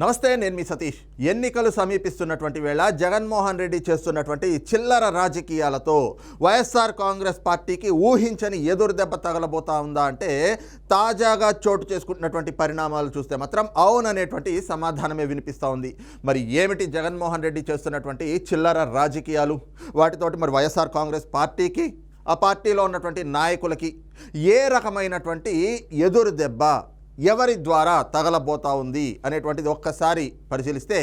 నమస్తే నేను మీ సతీష్. ఎన్నికలు సమీపిస్తున్నటువంటి వేళ జగన్మోహన్ రెడ్డి చేస్తున్నటువంటి చిల్లర రాజకీయాలతో వైఎస్ఆర్ కాంగ్రెస్ పార్టీకి ఊహించని ఎదురు దెబ్బ తగలబోతా ఉందా అంటే తాజాగా చోటు చేసుకుంటున్నటువంటి పరిణామాలు చూస్తే మాత్రం అవుననేటువంటి సమాధానమే వినిపిస్తూ ఉంది. మరి ఏమిటి జగన్మోహన్ రెడ్డి చేస్తున్నటువంటి చిల్లర రాజకీయాలు? వాటితోటి మరి వైఎస్ఆర్ కాంగ్రెస్ పార్టీకి ఆ పార్టీలో ఉన్నటువంటి నాయకులకి ఏ రకమైనటువంటి ఎదురు దెబ్బ ఎవరి ద్వారా తగలబోతా ఉంది అనేటువంటిది ఒక్కసారి పరిశీలిస్తే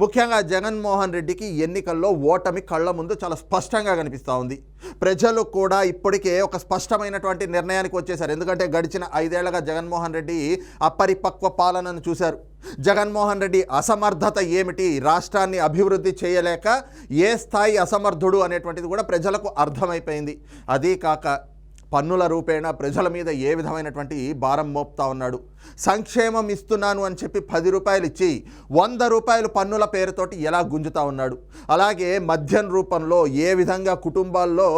ముఖ్యంగా జగన్మోహన్ రెడ్డికి ఎన్నికల్లో ఓటమి కళ్ళ ముందు చాలా స్పష్టంగా కనిపిస్తూ ఉంది. ప్రజలు కూడా ఇప్పటికే ఒక స్పష్టమైనటువంటి నిర్ణయానికి వచ్చేశారు. ఎందుకంటే గడిచిన ఐదేళ్ళుగా జగన్మోహన్ రెడ్డి అపరిపక్వ పాలనను చూశారు. జగన్మోహన్ రెడ్డి అసమర్థత ఏమిటి? రాష్ట్రాన్ని అభివృద్ధి చేయలేక ఏ స్థాయి అసమర్థుడు అనేటువంటిది కూడా ప్రజలకు అర్థమైపోయింది. అదీ కాక పన్నుల రూపేణ ప్రజల మీద ఏ విధమైనటువంటి భారం మోపుతా ఉన్నాడు. సంక్షేమం ఇస్తున్నాను అని చెప్పి పది రూపాయలు ఇచ్చి వంద రూపాయలు పన్నుల పేరుతోటి ఎలా గుంజుతా ఉన్నాడు? అలాగే మద్యం రూపంలో ఏ విధంగా కుటుంబాల్లో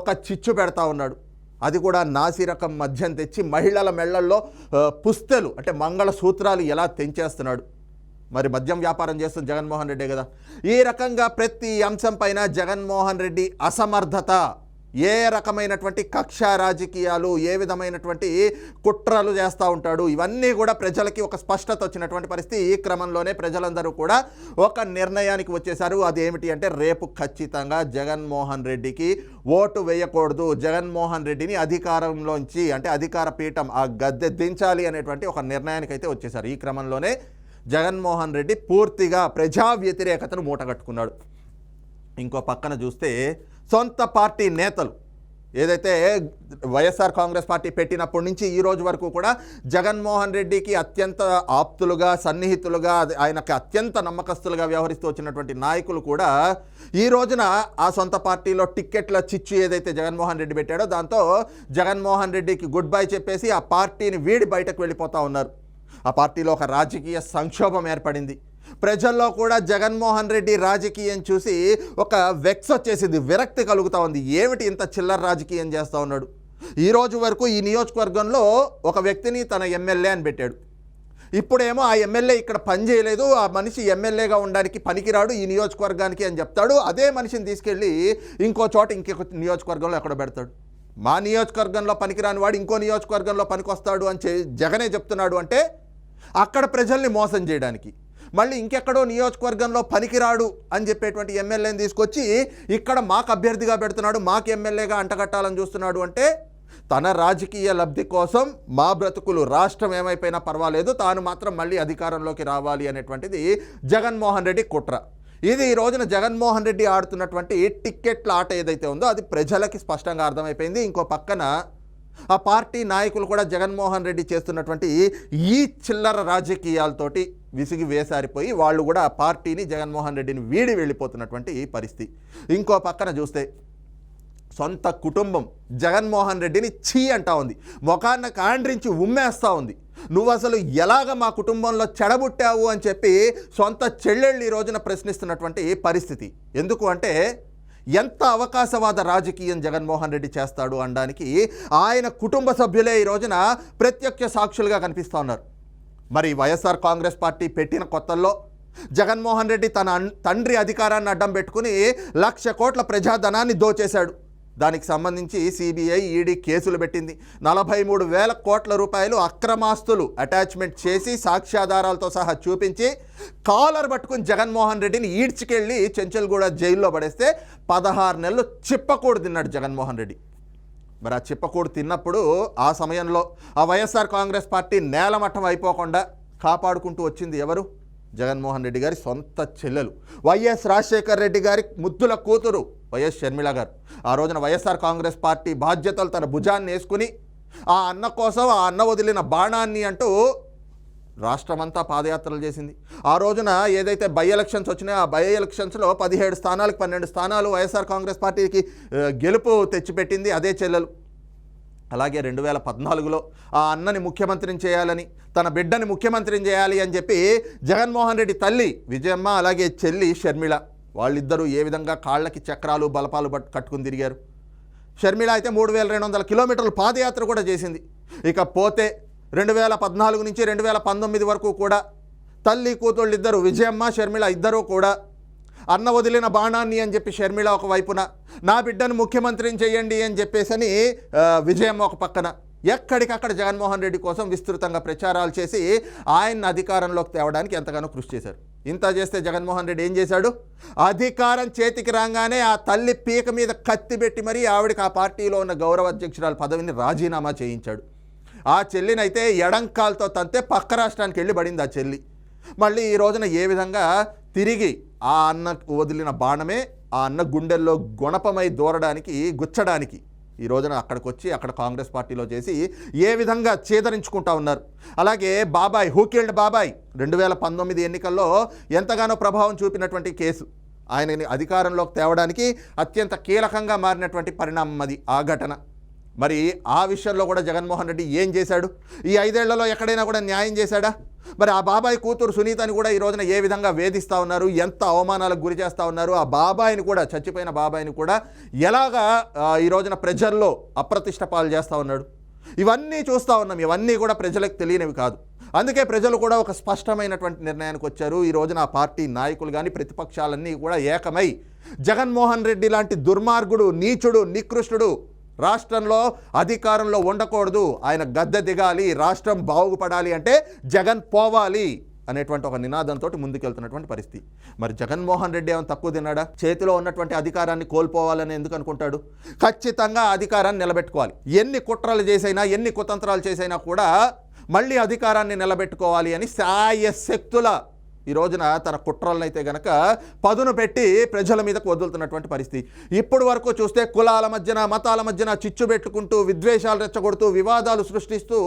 ఒక చిచ్చు పెడతా ఉన్నాడు? అది కూడా నాసి రకం మద్యం తెచ్చి మహిళల మెళ్ళల్లో పుస్తలు పుస్తెలు అంటే మంగళ సూత్రాలు ఎలా తెంచేస్తున్నాడు? మరి మద్యం వ్యాపారం చేస్తున్న జగన్మోహన్ రెడ్డే కదా. ఈ రకంగా ప్రతి అంశం పైన జగన్మోహన్ రెడ్డి అసమర్థత. ఏ రకమైనటువంటి కక్ష రాజకీయాలు ఏ విధమైనటువంటి కుట్రలు చేస్తూ ఉంటాడు ఇవన్నీ కూడా ప్రజలకి ఒక స్పష్టత వచ్చినటువంటి పరిస్థితి. ఈ క్రమంలోనే ప్రజలందరూ కూడా ఒక నిర్ణయానికి వచ్చేసారు అది ఏమిటి అంటే రేపు ఖచ్చితంగా జగన్మోహన్ రెడ్డికి ఓటు వేయకూడదు. జగన్మోహన్ రెడ్డిని అధికారంలోంచి అంటే అధికార పీఠం ఆ గద్దె దించాలి అనేటువంటి ఒక నిర్ణయానికి అయితే వచ్చేసారు ఈ క్రమంలోనే జగన్మోహన్ రెడ్డి పూర్తిగా ప్రజా వ్యతిరేకతను మూటగట్టుకున్నాడు. ఇంకో పక్కన చూస్తే సొంత పార్టీ నేతలు. ఏదైతే వైఎస్ఆర్ కాంగ్రెస్ పార్టీ పెట్టినప్పటి నుంచి ఈ రోజు వరకు కూడా జగన్మోహన్ రెడ్డికి అత్యంత ఆప్తులుగా సన్నిహితులుగా ఆయనకు ఆయనకి అత్యంత నమ్మకస్తులుగా వ్యవహరిస్తూ వచ్చినటువంటి నాయకులు కూడా ఈ రోజున ఆ సొంత పార్టీలో టిక్కెట్ల చిచ్చు ఏదైతే జగన్మోహన్ రెడ్డి పెట్టాడో దాంతో జగన్మోహన్ రెడ్డికి గుడ్ బై చెప్పేసి ఆ పార్టీని వీడి బయటకు వెళ్ళిపోతూ ఉన్నారు. ఆ పార్టీలో ఒక రాజకీయ సంక్షోభం ఏర్పడింది. ప్రజల్లో కూడా జగన్మోహన్ రెడ్డి రాజకీయం చూసి ఒక వెక్స్ వచ్చేసింది విరక్తి కలుగుతా ఉంది. ఏమిటి ఇంత చిల్లర రాజకీయం చేస్తూ ఉన్నాడు? ఈ రోజు వరకు ఈ నియోజకవర్గంలో ఒక వ్యక్తిని తన ఎమ్మెల్యే అని పెట్టాడు. ఇప్పుడేమో ఆ ఎమ్మెల్యే ఇక్కడ పని చేయలేదు ఆ మనిషి ఎమ్మెల్యేగా ఉండడానికి పనికిరాడు ఈ నియోజకవర్గానికి అని చెప్తాడు. అదే మనిషిని తీసుకెళ్ళి ఇంకో చోట ఇంకొక నియోజకవర్గంలో ఎక్కడ పెడతాడు. మా నియోజకవర్గంలో పనికిరాని వాడు ఇంకో నియోజకవర్గంలో పనికొస్తాడు అని చె- జగనే చెప్తున్నాడు అంటే అక్కడ ప్రజల్ని మోసం చేయడానికి. మళ్ళీ ఇంకెక్కడో నియోజకవర్గంలో పనికిరాడు అని చెప్పేటువంటి ఎమ్మెల్యేని తీసుకొచ్చి ఇక్కడ మాకు అభ్యర్థిగా పెడుతున్నాడు మాకు ఎమ్మెల్యేగా అంటగట్టాలని చూస్తున్నాడు అంటే తన రాజకీయ లబ్ధి కోసం మా బ్రతుకులు రాష్ట్రం ఏమైపోయినా పర్వాలేదు తాను మాత్రం మళ్ళీ అధికారంలోకి రావాలి అనేటువంటిది జగన్మోహన్ రెడ్డి కుట్ర. ఇది ఈ రోజున జగన్మోహన్ రెడ్డి ఆడుతున్నటువంటి టిక్కెట్ల ఆట ఏదైతే ఉందో అది ప్రజలకి స్పష్టంగా అర్థమైపోయింది. ఇంకో పక్కన ఆ పార్టీ నాయకులు కూడా జగన్మోహన్ రెడ్డి చేస్తున్నటువంటి ఈ చిల్లర రాజకీయాలతోటి విసిగి వేసారిపోయి వాళ్ళు కూడా ఆ పార్టీని జగన్మోహన్ రెడ్డిని వీడి వెళ్ళిపోతున్నటువంటి పరిస్థితి. ఇంకో పక్కన చూస్తే సొంత కుటుంబం జగన్మోహన్ రెడ్డిని ఛీ అంటా ఉంది. ముఖాన్న కాండ్రించి ఉమ్మేస్తూ ఉంది. నువ్వు అసలు ఎలాగ మా కుటుంబంలో చెడబుట్టావు అని చెప్పి సొంత చెల్లెళ్ళు ఈ రోజున ప్రశ్నిస్తున్నటువంటి పరిస్థితి. ఎందుకు అంటే ఎంత అవకాశవాద రాజకీయం జగన్మోహన్ రెడ్డి చేస్తాడు అనడానికి ఆయన కుటుంబ సభ్యులే ఈ రోజున ప్రత్యక్ష సాక్షులుగా కనిపిస్తూ ఉన్నారు. మరి వైఎస్ఆర్ కాంగ్రెస్ పార్టీ పెట్టిన కొత్తల్లో జగన్మోహన్ రెడ్డి తన తండ్రి అధికారాన్ని అడ్డం పెట్టుకుని లక్ష కోట్ల ప్రజాధనాన్ని దోచేశాడు. దానికి సంబంధించి సిబిఐ ఈడీ కేసులు పెట్టింది. నలభై మూడు వేల కోట్ల రూపాయలు అక్రమాస్తులు అటాచ్మెంట్ చేసి సాక్ష్యాధారాలతో సహా చూపించి కాలర్ పట్టుకుని జగన్మోహన్ రెడ్డిని ఈడ్చుకెళ్ళి చెంచల్గూడ జైల్లో పడేస్తే పదహారు నెలలు చిప్పకూడు తిన్నాడు జగన్మోహన్ రెడ్డి. మరి ఆ చిప్పకూడు తిన్నప్పుడు ఆ సమయంలో ఆ వైఎస్ఆర్ కాంగ్రెస్ పార్టీ నేలమట్టం అయిపోకుండా కాపాడుకుంటూ వచ్చింది ఎవరు? జగన్మోహన్ రెడ్డి గారి సొంత చెల్లెలు. వైఎస్ రాజశేఖర్ రెడ్డి గారి ముద్దుల కూతురు. వైఎస్ షర్మిళ గారు. ఆ రోజున వైఎస్ఆర్ కాంగ్రెస్ పార్టీ బాధ్యతలు తన భుజాన్ని వేసుకుని ఆ అన్న కోసం ఆ అన్న వదిలిన బాణాన్ని అంటూ రాష్ట్రమంతా పాదయాత్రలు చేసింది. ఆ రోజున ఏదైతే బై ఎలక్షన్స్ వచ్చినాయో ఆ బై ఎలక్షన్స్లో పదిహేడు స్థానాలకు పన్నెండు స్థానాలు వైఎస్ఆర్ కాంగ్రెస్ పార్టీకి గెలుపు తెచ్చిపెట్టింది అదే చెల్లెలు. అలాగే రెండు వేల పద్నాలుగులో ఆ అన్నని ముఖ్యమంత్రిని చేయాలని తన బిడ్డని ముఖ్యమంత్రిని చేయాలి అని చెప్పి జగన్మోహన్ రెడ్డి తల్లి విజయమ్మ అలాగే చెల్లి షర్మిళ వాళ్ళిద్దరూ ఏ విధంగా కాళ్ళకి చక్రాలు బలపాలు పట్టు కట్టుకుని తిరిగారు? షర్మిల అయితే మూడు వేల రెండు వందల కిలోమీటర్లు పాదయాత్ర కూడా చేసింది. ఇక పోతే రెండు వేల పద్నాలుగు నుంచి రెండు వేల పంతొమ్మిది వరకు కూడా తల్లి కూతుళ్ళు ఇద్దరు విజయమ్మ షర్మిల ఇద్దరూ కూడా అన్న వదిలిన బాణాన్ని అని చెప్పి షర్మిల ఒక వైపున నా బిడ్డను ముఖ్యమంత్రిని చేయండి అని చెప్పేసని విజయమ్మ ఒక పక్కన ఎక్కడికక్కడ జగన్మోహన్ రెడ్డి కోసం విస్తృతంగా ప్రచారాలు చేసి ఆయన్ని అధికారంలోకి తేవడానికి ఎంతగానో కృషి చేశారు. ఇంత చేస్తే జగన్మోహన్ రెడ్డి ఏం చేశాడు? అధికారం చేతికి రాగానే ఆ తల్లి పీక మీద కత్తి పెట్టి మరీ ఆవిడకి ఆ పార్టీలో ఉన్న గౌరవ అధ్యక్షురాల పదవిని రాజీనామా చేయించాడు. ఆ చెల్లినైతే ఎడంకాలతో తంతే పక్క రాష్ట్రానికి వెళ్ళి పడింది ఆ చెల్లి. మళ్ళీ ఈ రోజున ఏ విధంగా తిరిగి ఆ అన్న వదిలిన బాణమే ఆ అన్న గుండెల్లో గుణపమై దూరడానికి గుచ్చడానికి ఈ రోజున అక్కడికి వచ్చి అక్కడ కాంగ్రెస్ పార్టీలో చేసి ఏ విధంగా చేదరించుకుంటా ఉన్నారు? అలాగే బాబాయ్ హూకిల్డ్ బాబాయ్? రెండు వేల పంతొమ్మిది ఎన్నికల్లో ఎంతగానో ప్రభావం చూపినటువంటి కేసు. ఆయనని అధికారంలోకి తేవడానికి అత్యంత కీలకంగా మారినటువంటి పరిణామం అది ఆ ఘటన. మరి ఆ విషయంలో కూడా జగన్మోహన్ రెడ్డి ఏం చేశాడు? ఈ ఐదేళ్ళలో ఎక్కడైనా కూడా న్యాయం చేశాడా? మరి ఆ బాబాయ్ కూతురు సునీతని కూడా ఈ రోజున ఏ విధంగా వేధిస్తూ ఉన్నారు? ఎంత అవమానాలకు గురి చేస్తూ ఉన్నారు? ఆ బాబాయిని కూడా చచ్చిపోయిన బాబాయిని కూడా ఎలాగా ఈ రోజున ప్రజల్లో అప్రతిష్ట పాలు చేస్తూ ఉన్నాడు? ఇవన్నీ చూస్తూ ఉన్నాం. ఇవన్నీ కూడా ప్రజలకు తెలియనివి కాదు. అందుకే ప్రజలు కూడా ఒక స్పష్టమైనటువంటి నిర్ణయానికి వచ్చారు. ఈ రోజున ఆ పార్టీ నాయకులు కానీ ప్రతిపక్షాలన్నీ కూడా ఏకమై జగన్మోహన్ రెడ్డి లాంటి దుర్మార్గుడు నీచుడు నికృష్టుడు రాష్ట్రంలో అధికారంలో ఉండకూడదు. ఆయన గద్దె దిగాలి రాష్ట్రం బాగుపడాలి అంటే జగన్ పోవాలి అనేటువంటి ఒక నినాదంతో ముందుకెళ్తున్నటువంటి పరిస్థితి. మరి జగన్మోహన్ రెడ్డి ఏమైనా తక్కువ తిన్నాడా? చేతిలో ఉన్నటువంటి అధికారాన్ని కోల్పోవాలని ఎందుకు అనుకుంటాడు? ఖచ్చితంగా అధికారాన్ని నిలబెట్టుకోవాలి. ఎన్ని కుట్రలు చేసైనా ఎన్ని కుతంత్రాలు చేసైనా కూడా మళ్ళీ అధికారాన్ని నిలబెట్టుకోవాలి అని శాయశక్తుల ఈ రోజున తన కుట్రలను అయితే గనక పదును పెట్టి ప్రజల మీదకు వదులుతున్నటువంటి పరిస్థితి. ఇప్పుడు వరకు చూస్తే కులాల మధ్యన మతాల మధ్యన చిచ్చు పెట్టుకుంటూ విద్వేషాలు రెచ్చగొడుతూ వివాదాలు సృష్టిస్తూ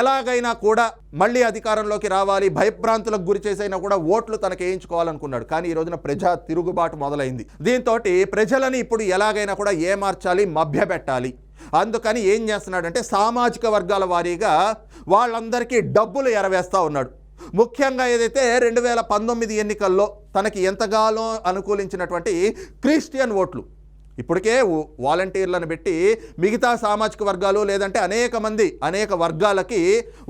ఎలాగైనా కూడా మళ్ళీ అధికారంలోకి రావాలి భయభ్రాంతులకు గురి చేసైనా కూడా ఓట్లు తనకు వేయించుకోవాలనుకున్నాడు. కానీ ఈ రోజున ప్రజా తిరుగుబాటు మొదలైంది. దీంతో ప్రజలని ఇప్పుడు ఎలాగైనా కూడా ఏమార్చాలి మభ్యపెట్టాలి. అందుకని ఏం చేస్తున్నాడంటే సామాజిక వర్గాల వారీగా వాళ్ళందరికీ డబ్బులు ఎరవేస్తూ ఉన్నాడు. ముఖ్యంగా ఏదైతే రెండు వేల పంతొమ్మిది ఎన్నికల్లో తనకి ఎంతగానో అనుకూలించినటువంటి క్రిస్టియన్ ఓట్లు. ఇప్పటికే వాలంటీర్లను పెట్టి మిగతా సామాజిక వర్గాలు లేదంటే అనేక మంది అనేక వర్గాలకి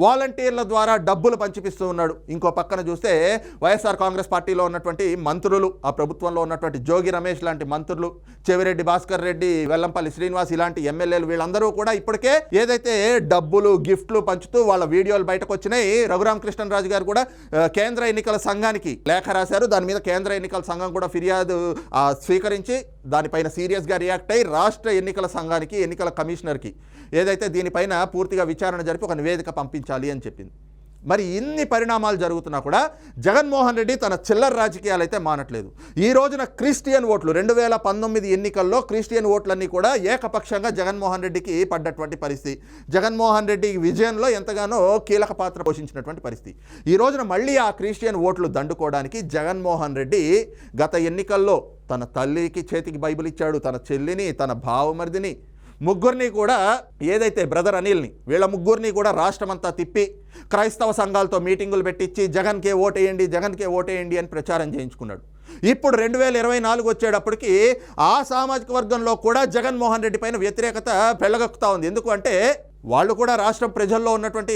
వాలంటీర్ల ద్వారా డబ్బులు పంచిపిస్తూ ఉన్నాడు. ఇంకో పక్కన చూస్తే వైఎస్ఆర్ కాంగ్రెస్ పార్టీలో ఉన్నటువంటి మంత్రులు ఆ ప్రభుత్వంలో ఉన్నటువంటి జోగి రమేష్ లాంటి మంత్రులు చెవిరెడ్డి భాస్కర్ రెడ్డి వెల్లంపల్లి శ్రీనివాస్ ఇలాంటి ఎమ్మెల్యేలు వీళ్ళందరూ కూడా ఇప్పటికే ఏదైతే డబ్బులు గిఫ్ట్లు పంచుతూ వాళ్ళ వీడియోలు బయటకు వచ్చినాయి రఘురామ కృష్ణరాజు గారు కూడా కేంద్ర ఎన్నికల సంఘానికి లేఖ రాశారు. దాని మీద కేంద్ర ఎన్నికల సంఘం కూడా ఫిర్యాదు స్వీకరించి దానిపైన సీరియస్గా రియాక్ట్ అయ్యి రాష్ట్ర ఎన్నికల సంఘానికి ఎన్నికల కమిషనర్కి ఏదైతే దీనిపైన పూర్తిగా విచారణ జరిపి ఒక నివేదిక పంపించాలి అని చెప్పింది. మరి ఇన్ని పరిణామాలు జరుగుతున్నా కూడా జగన్మోహన్ రెడ్డి తన చిల్లర రాజకీయాలు అయితే మానట్లేదు. ఈ రోజున క్రిస్టియన్ ఓట్లు రెండు వేల పంతొమ్మిది ఎన్నికల్లో క్రిస్టియన్ ఓట్లన్నీ కూడా ఏకపక్షంగా జగన్మోహన్ రెడ్డికి పడ్డటువంటి పరిస్థితి. జగన్మోహన్ రెడ్డి విజయంలో ఎంతగానో కీలక పాత్ర పోషించినటువంటి పరిస్థితి. ఈ రోజున మళ్ళీ ఆ క్రిస్టియన్ ఓట్లు దండుకోవడానికి జగన్మోహన్ రెడ్డి గత ఎన్నికల్లో తన తల్లికి చేతికి బైబిల్ ఇచ్చాడు తన చెల్లిని తన భావమరిదిని ముగ్గురిని కూడా ఏదైతే బ్రదర్ అనిల్ని వీళ్ళ ముగ్గురిని కూడా రాష్ట్రమంతా తిప్పి క్రైస్తవ సంఘాలతో మీటింగులు పెట్టించి జగన్కే ఓటేయండి జగన్కే ఓటేయండి అని ప్రచారం చేయించుకున్నాడు. ఇప్పుడు రెండు వేల ఇరవై నాలుగు వచ్చేటప్పటికి ఆ సామాజిక వర్గంలో కూడా జగన్మోహన్ రెడ్డి పైన వ్యతిరేకత పెళ్ళగక్కుతా ఉంది. ఎందుకంటే వాళ్ళు కూడా రాష్ట్రం ప్రజల్లో ఉన్నటువంటి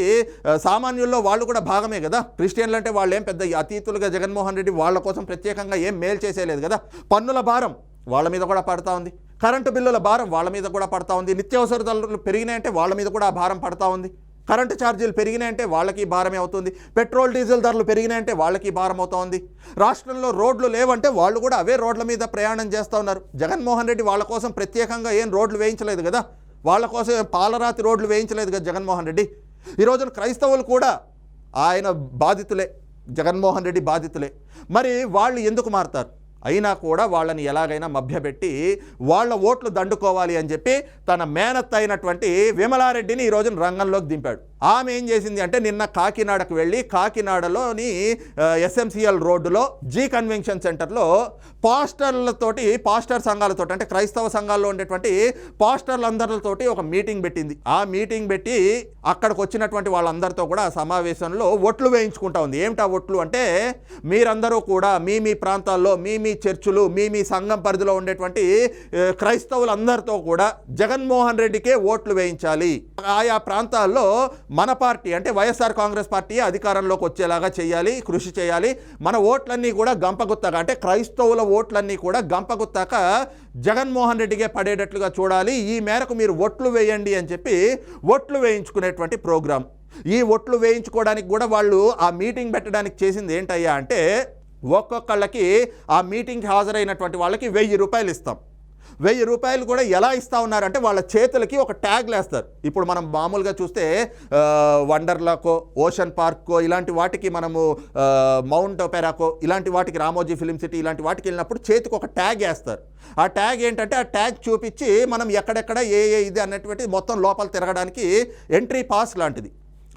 సామాన్యుల్లో వాళ్ళు కూడా భాగమే కదా. క్రిస్టియన్లు అంటే వాళ్ళు ఏం పెద్ద అతీతులుగా జగన్మోహన్ రెడ్డి వాళ్ళ కోసం ప్రత్యేకంగా ఏం మేలు చేసేయలేదు కదా. పన్నుల భారం వాళ్ళ మీద కూడా పడతా ఉంది. కరెంటు బిల్లుల భారం వాళ్ళ మీద కూడా పడతా ఉంది. నిత్యావసర ధరలు పెరిగినాయంటే వాళ్ళ మీద కూడా ఆ భారం పడతా ఉంది. కరెంటు ఛార్జీలు పెరిగినాయంటే వాళ్ళకి భారమే అవుతుంది. పెట్రోల్ డీజిల్ ధరలు పెరిగినాయంటే వాళ్ళకి భారం అవుతుంది రాష్ట్రంలో రోడ్లు లేవంటే వాళ్ళు కూడా అవే రోడ్ల మీద ప్రయాణం చేస్తూ ఉన్నారు. జగన్మోహన్ రెడ్డి వాళ్ళ కోసం ప్రత్యేకంగా ఏం రోడ్లు వేయించలేదు కదా? వాళ్ళ కోసం పాలరాతి రోడ్లు వేయించలేదు కదా జగన్మోహన్ రెడ్డి? ఈరోజున క్రైస్తవులు కూడా ఆయన బాధితులే. జగన్మోహన్ రెడ్డి బాధితులే. మరి వాళ్ళు ఎందుకు మారుతారు? అయినా కూడా వాళ్ళని ఎలాగైనా మభ్యపెట్టి వాళ్ళ ఓట్లు దండుకోవాలి అని చెప్పి తన మేనత్ అయినటువంటి విమలారెడ్డిని ఈ రోజున రంగంలోకి దింపాడు. ఆమె ఏం చేసింది అంటే నిన్న కాకినాడకు వెళ్ళి కాకినాడలోని ఎస్ఎంసిఎల్ రోడ్డులో జీ కన్వెన్షన్ సెంటర్లో పాస్టర్లతోటి పాస్టర్ సంఘాలతో అంటే క్రైస్తవ సంఘాల్లో ఉండేటువంటి పాస్టర్లందరితోటి ఒక మీటింగ్ పెట్టింది. ఆ మీటింగ్ పెట్టి అక్కడికి వచ్చినటువంటి వాళ్ళందరితో కూడా సమావేశంలో ఒట్లు వేయించుకుంటా ఉంది. ఏమిటా ఒట్లు అంటే మీరందరూ కూడా మీ మీ ప్రాంతాల్లో మీ మీ చర్చులు మీ మీ సంఘం పరిధిలో ఉండేటువంటి క్రైస్తవులందరితో కూడా జగన్మోహన్ రెడ్డికే ఓట్లు వేయించాలి. ఆయా ప్రాంతాల్లో మన పార్టీ అంటే వైఎస్ఆర్ కాంగ్రెస్ పార్టీ అధికారంలోకి వచ్చేలాగా చేయాలి కృషి చేయాలి. మన ఓట్లన్నీ కూడా గంపగుత్తగా అంటే క్రైస్తవుల ఓట్లన్నీ కూడా గంపగుత్తాక జగన్మోహన్ రెడ్డికే పడేటట్లుగా చూడాలి. ఈ మేరకు మీరు ఓట్లు వేయండి అని చెప్పి ఓట్లు వేయించుకునేటువంటి ప్రోగ్రాం. ఈ ఓట్లు వేయించుకోవడానికి కూడా వాళ్ళు ఆ మీటింగ్ పెట్టడానికి చేసింది ఏంటయ్యా అంటే ఒక్కొక్కళ్ళకి ఆ మీటింగ్కి హాజరైనటువంటి వాళ్ళకి వెయ్యి రూపాయలు ఇస్తాం. వెయ్యి రూపాయలు కూడా ఎలా ఇస్తా ఉన్నారంటే వాళ్ళ చేతులకి ఒక ట్యాగ్ వేస్తారు ఇప్పుడు మనం మామూలుగా చూస్తే వండర్లాకో ఓషన్ పార్క్కో ఇలాంటి వాటికి మనము మౌంట్ ఒపెరాకో ఇలాంటి వాటికి రామోజీ ఫిలిం సిటీ ఇలాంటి వాటికి వెళ్ళినప్పుడు చేతికి ఒక ట్యాగ్ వేస్తారు. ఆ ట్యాగ్ ఏంటంటే ఆ ట్యాగ్ చూపించి మనం ఎక్కడెక్కడ ఏ ఏ ఇది అన్నటువంటి మొత్తం లోపల తిరగడానికి ఎంట్రీ పాస్ లాంటిది.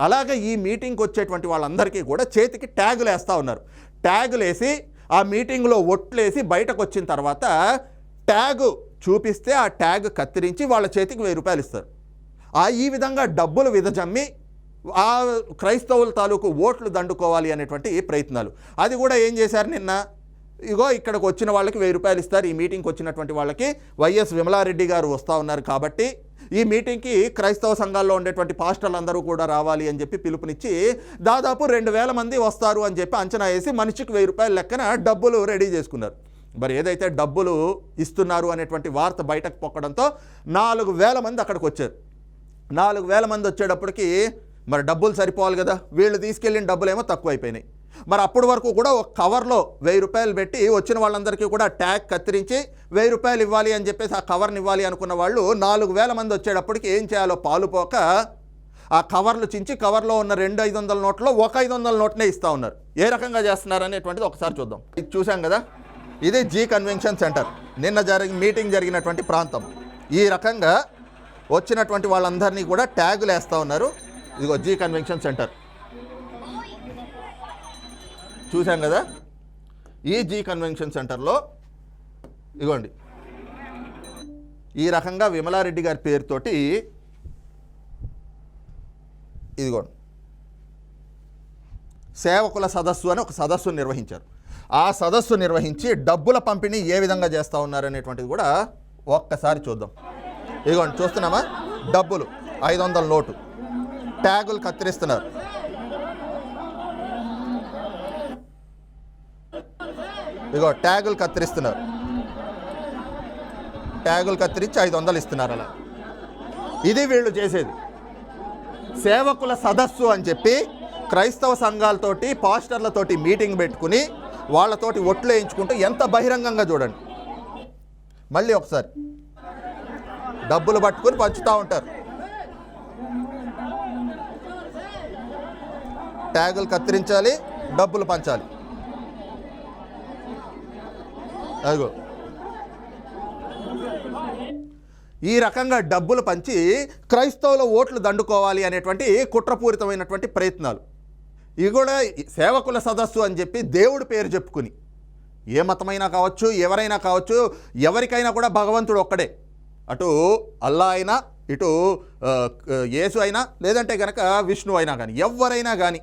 అలాగే ఈ మీటింగ్కి వచ్చేటువంటి వాళ్ళందరికీ కూడా చేతికి ట్యాగులు వేస్తూ ఉన్నారు. ట్యాగులు వేసి ఆ మీటింగ్లో ఒట్లేసి బయటకు వచ్చిన తర్వాత ట్యాగు చూపిస్తే ఆ ట్యాగ్ కత్తిరించి వాళ్ళ చేతికి వెయ్యి రూపాయలు ఇస్తారు. ఆ ఈ విధంగా డబ్బులు విదజమ్మి ఆ క్రైస్తవుల తాలూకు ఓట్లు దండుకోవాలి అనేటువంటి ప్రయత్నాలు. అది కూడా ఏం చేశారు నిన్న? ఇగో ఇక్కడికి వచ్చిన వాళ్ళకి వెయ్యి రూపాయలు ఇస్తారు. ఈ మీటింగ్కి వచ్చినటువంటి వాళ్ళకి వైఎస్ విమలారెడ్డి గారు వస్తూ ఉన్నారు కాబట్టి ఈ మీటింగ్కి క్రైస్తవ సంఘాల్లో ఉండేటువంటి పాస్టర్లు అందరూ కూడా రావాలి అని చెప్పి పిలుపునిచ్చి దాదాపు రెండు వేల మంది వస్తారు అని చెప్పి అంచనా వేసి మనిషికి వెయ్యి రూపాయల లెక్కన డబ్బులు రెడీ చేసుకున్నారు. మరి ఏదైతే డబ్బులు ఇస్తున్నారు అనేటువంటి వార్త బయటకు పొక్కడంతో నాలుగు వేల మంది అక్కడికి వచ్చారు. నాలుగు వేల మంది వచ్చేటప్పటికి మరి డబ్బులు సరిపోవాలి కదా? వీళ్ళు తీసుకెళ్ళిన డబ్బులేమో తక్కువైపోయినాయి. మరి అప్పటి వరకు కూడా ఒక కవర్లో వెయ్యి రూపాయలు పెట్టి వచ్చిన వాళ్ళందరికీ కూడా ట్యాగ్ కత్తిరించి వెయ్యి రూపాయలు ఇవ్వాలి అని చెప్పేసి ఆ కవర్ని ఇవ్వాలి అనుకున్న వాళ్ళు నాలుగు వేల మంది వచ్చేటప్పటికి ఏం చేయాలో పాలుపోక ఆ కవర్లు చించి కవర్లో ఉన్న రెండు ఐదు వందల నోట్లో ఒక ఐదు వందల నోట్నే ఇస్తూ ఉన్నారు. ఏ రకంగా చేస్తున్నారు అనేటువంటిది ఒకసారి చూద్దాం. ఇది చూసాం కదా? ఇది జీ కన్వెన్షన్ సెంటర్. నిన్న జరిగి మీటింగ్ జరిగినటువంటి ప్రాంతం. ఈ రకంగా వచ్చినటువంటి వాళ్ళందరినీ కూడా ట్యాగులు వేస్తూ ఉన్నారు. ఇదిగో జీ కన్వెన్షన్ సెంటర్. చూశాం కదా? ఈ జీ కన్వెన్షన్ సెంటర్లో ఇదిగోండి ఈ రకంగా విమలారెడ్డి గారి పేరుతోటి ఇదిగోండి. సేవకుల సదస్సు అని ఒక సదస్సును నిర్వహించారు. ఆ సదస్సు నిర్వహించి డబ్బుల పంపిణీ ఏ విధంగా చేస్తూ ఉన్నారనేటువంటిది కూడా ఒక్కసారి చూద్దాం. ఇదిగోండి చూస్తున్నామా? డబ్బులు ఐదు వందల నోటు. ట్యాగులు కత్తిరిస్తున్నారు. ఇదిగో ట్యాగులు కత్తిరిస్తున్నారు. ట్యాగులు కత్తిరించి ఐదు వందలు ఇస్తున్నారు అలా. ఇది వీళ్ళు చేసేది. సేవకుల సదస్సు అని చెప్పి క్రైస్తవ సంఘాలతోటి పాస్టర్లతోటి మీటింగ్ పెట్టుకుని వాళ్ళతోటి ఒట్లు వేయించుకుంటూ ఎంత బహిరంగంగా చూడండి. మళ్ళీ ఒకసారి. డబ్బులు పట్టుకొని పంచుతూ ఉంటారు. ట్యాగులు కత్తిరించాలి డబ్బులు పంచాలి. అదిగో. ఈ రకంగా డబ్బులు పంచి క్రైస్తవుల ఓట్లు దండుకోవాలి అనేటువంటి కుట్రపూరితమైనటువంటి ప్రయత్నాలు. ఇవి కూడా సేవకుల సదస్సు అని చెప్పి దేవుడి పేరు చెప్పుకుని. ఏ మతమైనా కావచ్చు ఎవరైనా కావచ్చు ఎవరికైనా కూడా భగవంతుడు ఒక్కడే. అటు అల్లా అయినా ఇటు యేసు అయినా లేదంటే కనుక విష్ణు అయినా కానీ ఎవరైనా కానీ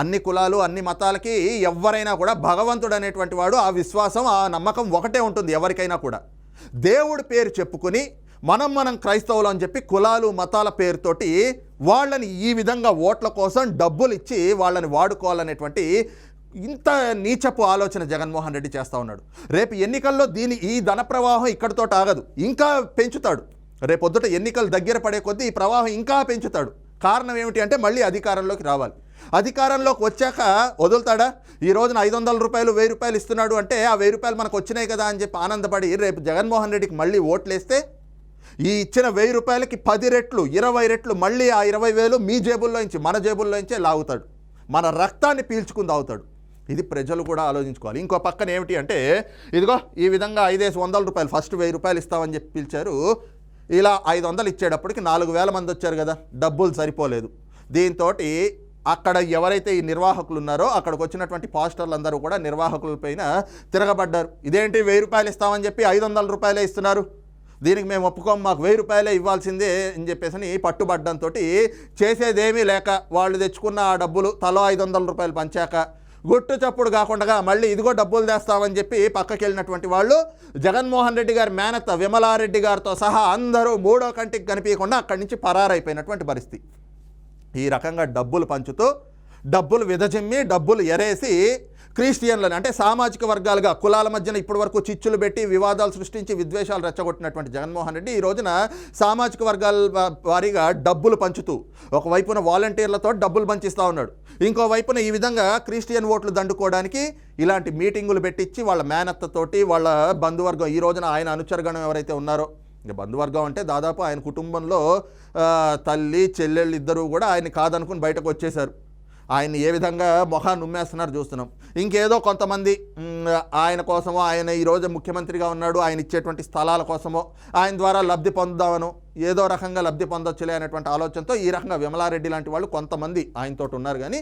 అన్ని కులాలు అన్ని మతాలకి ఎవరైనా కూడా భగవంతుడు అనేటువంటి వాడు ఆ విశ్వాసం ఆ నమ్మకం ఒకటే ఉంటుంది ఎవరికైనా కూడా. దేవుడి పేరు చెప్పుకుని మనం మనం క్రైస్తవులు అని చెప్పి కులాలు మతాల పేరుతోటి వాళ్ళని ఈ విధంగా ఓట్ల కోసం డబ్బులు ఇచ్చి వాళ్ళని వాడుకోవాలనేటువంటి ఇంత నీచపు ఆలోచన జగన్మోహన్ రెడ్డి చేస్తూ ఉన్నాడు. రేపు ఎన్నికల్లో దీని ఈ ధన ప్రవాహం ఇక్కడితో ఆగదు. ఇంకా పెంచుతాడు. రేపొద్దుట ఎన్నికలు దగ్గర పడే కొద్దీ ఈ ప్రవాహం ఇంకా పెంచుతాడు. కారణం ఏమిటి అంటే మళ్ళీ అధికారంలోకి రావాలి. అధికారంలోకి వచ్చాక వదులుతాడా? ఈ రోజున ఐదు వందల రూపాయలు వెయ్యి రూపాయలు ఇస్తున్నాడు అంటే ఆ వెయ్యి రూపాయలు మనకు వచ్చినాయి కదా అని చెప్పి ఆనందపడి రేపు జగన్మోహన్ రెడ్డికి మళ్ళీ ఓట్లేస్తే ఈ ఇచ్చిన వెయ్యి రూపాయలకి పది రెట్లు ఇరవై రెట్లు మళ్ళీ ఆ ఇరవై వేలు మీ జేబుల్లో నుంచి మన జేబుల్లో నుంచే లాగుతాడు. మన రక్తాన్ని పీల్చుకుని తాగుతాడు. ఇది ప్రజలు కూడా ఆలోచించుకోవాలి. ఇంకో పక్కన ఏమిటి అంటే ఇదిగో ఈ విధంగా ఐదేసి వందల రూపాయలు ఫస్ట్ వెయ్యి రూపాయలు ఇస్తామని చెప్పి పిలిచారు. ఇలా ఐదు వందలు ఇచ్చేటప్పటికి నాలుగు వేల మంది వచ్చారు కదా డబ్బులు సరిపోలేదు. దీంతో అక్కడ ఎవరైతే ఈ నిర్వాహకులు ఉన్నారో అక్కడికి వచ్చినటువంటి పాస్టర్లు అందరూ కూడా నిర్వాహకులపైన తిరగబడ్డారు. ఇదేంటి వెయ్యి రూపాయలు ఇస్తామని చెప్పి ఐదు వందల రూపాయలే ఇస్తున్నారు? దీనికి మేము ఒప్పుకోం మాకు వెయ్యి రూపాయలే ఇవ్వాల్సిందే అని చెప్పేసి పట్టుబడ్డంతో చేసేదేమీ లేక వాళ్ళు తెచ్చుకున్న ఆ డబ్బులు తలో ఐదు వందల రూపాయలు పంచాక గుట్టు చప్పుడు కాకుండా మళ్ళీ ఇదిగో డబ్బులు తెస్తామని చెప్పి పక్కకి వెళ్ళినటువంటి వాళ్ళు జగన్మోహన్ రెడ్డి గారి మేనత్త విమలారెడ్డి గారితో సహా అందరూ మూడో కంటికి కనిపించకుండా అక్కడి నుంచి పరారైపోయినటువంటి పరిస్థితి. ఈ రకంగా డబ్బులు పంచుతూ డబ్బులు విధజిమ్మి డబ్బులు ఎరేసి క్రిస్టియన్లను అంటే సామాజిక వర్గాలుగా కులాల మధ్యన ఇప్పటి వరకు చిచ్చులు పెట్టి వివాదాలు సృష్టించి విద్వేషాలు రెచ్చగొట్టినటువంటి జగన్మోహన్ రెడ్డి ఈ రోజున సామాజిక వర్గాల వారీగా డబ్బులు పంచుతూ ఒకవైపున వాలంటీర్లతో డబ్బులు పంచిస్తూ ఉన్నాడు. ఇంకో వైపున ఈ విధంగా క్రిస్టియన్ ఓట్లు దండుకోవడానికి ఇలాంటి మీటింగులు పెట్టించి వాళ్ళ మేనత్తతోటి వాళ్ళ బంధువర్గం ఈ రోజున ఆయన అనుచరగణం ఎవరైతే ఉన్నారో బంధువర్గం అంటే దాదాపు ఆయన కుటుంబంలో తల్లి చెల్లెళ్ళు ఇద్దరు కూడా ఆయన కాదనుకుని బయటకు వచ్చేశారు. ఆయన్ని ఏ విధంగా మొహాన్ని ఉమ్మేస్తున్నారు చూస్తున్నాం. ఇంకేదో కొంతమంది ఆయన కోసమో ఆయన ఈరోజు ముఖ్యమంత్రిగా ఉన్నాడు ఆయన ఇచ్చేటువంటి స్థలాల కోసమో ఆయన ద్వారా లబ్ధి పొందుదామనో ఏదో రకంగా లబ్ధి పొందొచ్చులే అనేటువంటి ఆలోచనతో ఈ రకంగా విమలారెడ్డి లాంటి వాళ్ళు కొంతమంది ఆయనతోటి ఉన్నారు కానీ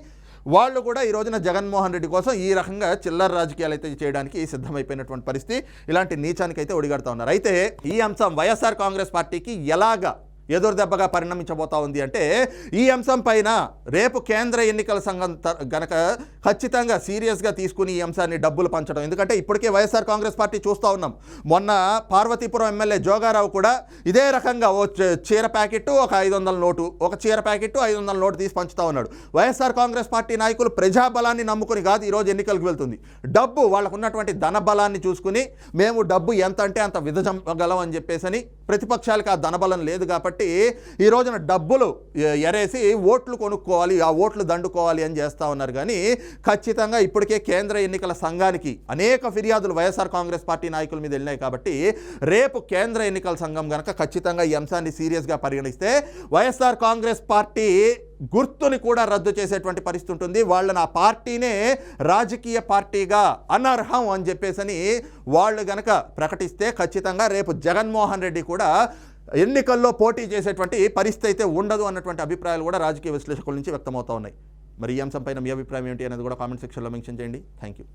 వాళ్ళు కూడా ఈ రోజున జగన్మోహన్ రెడ్డి కోసం ఈ రకంగా చిల్లర రాజకీయాలు అయితే చేయడానికి సిద్ధమైపోయినటువంటి పరిస్థితి ఇలాంటి నీచానికి అయితే ఒడిగడుతూ ఉన్నారు. అయితే ఈ అంశం వైఎస్ఆర్ కాంగ్రెస్ పార్టీకి ఎలాగా ఎదురు దెబ్బగా పరిణమించబోతా ఉంది అంటే ఈ అంశం పైన రేపు కేంద్ర ఎన్నికల సంఘం గనక ఖచ్చితంగా సీరియస్గా తీసుకుని ఈ అంశాన్ని డబ్బులు పంచడం. ఎందుకంటే ఇప్పటికే వైఎస్ఆర్ కాంగ్రెస్ పార్టీ చూస్తూ ఉన్నాం. మొన్న పార్వతీపురం ఎమ్మెల్యే జోగారావు కూడా ఇదే రకంగా ఓ చ- చీర ప్యాకెట్ ఒక ఐదు వందల నోటు ఒక చీర ప్యాకెట్ ఐదు వందల నోటు తీసి పంచుతా ఉన్నాడు. వైఎస్ఆర్ కాంగ్రెస్ పార్టీ నాయకులు ప్రజాబలాన్ని నమ్ముకుని కాదు ఈరోజు ఎన్నికలకు వెళ్తుంది. డబ్బు వాళ్ళకు ఉన్నటువంటి ధన బలాన్ని చూసుకుని మేము డబ్బు ఎంత అంటే అంత విధజంగలం అని చెప్పేసి ప్రతిపక్షాలకు ఆ ధనబలం లేదు కాబట్టి ఈ రోజున డబ్బులు ఎరేసి ఓట్లు కొనుక్కోవాలి ఆ ఓట్లు దండుకోవాలి అని చేస్తూ ఉన్నారు. కానీ ఖచ్చితంగా ఇప్పటికే కేంద్ర ఎన్నికల సంఘానికి అనేక ఫిర్యాదులు వైఎస్ఆర్ కాంగ్రెస్ పార్టీ నాయకుల మీద వెళ్ళినాయి కాబట్టి రేపు కేంద్ర ఎన్నికల సంఘం కనుక ఖచ్చితంగా ఈ అంశాన్ని సీరియస్గా పరిగణిస్తే వైఎస్ఆర్ కాంగ్రెస్ పార్టీ గుర్తుని కూడా రద్దు చేసేటువంటి పరిస్థితి ఉంటుంది. వాళ్ళని ఆ పార్టీనే రాజకీయ పార్టీగా అనర్హం అని చెప్పేసని వాళ్ళు గనక ప్రకటిస్తే ఖచ్చితంగా రేపు జగన్మోహన్ రెడ్డి కూడా ఎన్నికల్లో పోటీ చేసేటువంటి పరిస్థితి అయితే ఉండదు అన్నటువంటి అభిప్రాయాలు కూడా రాజకీయ విశ్లేషకుల నుంచి వ్యక్తమవుతా ఉన్నాయి. మరి ఈ అంశంపైన మీ అభిప్రాయం ఏంటి అనేది కూడా కామెంట్ సెక్షన్లో మెన్షన్ చేయండి. Thank you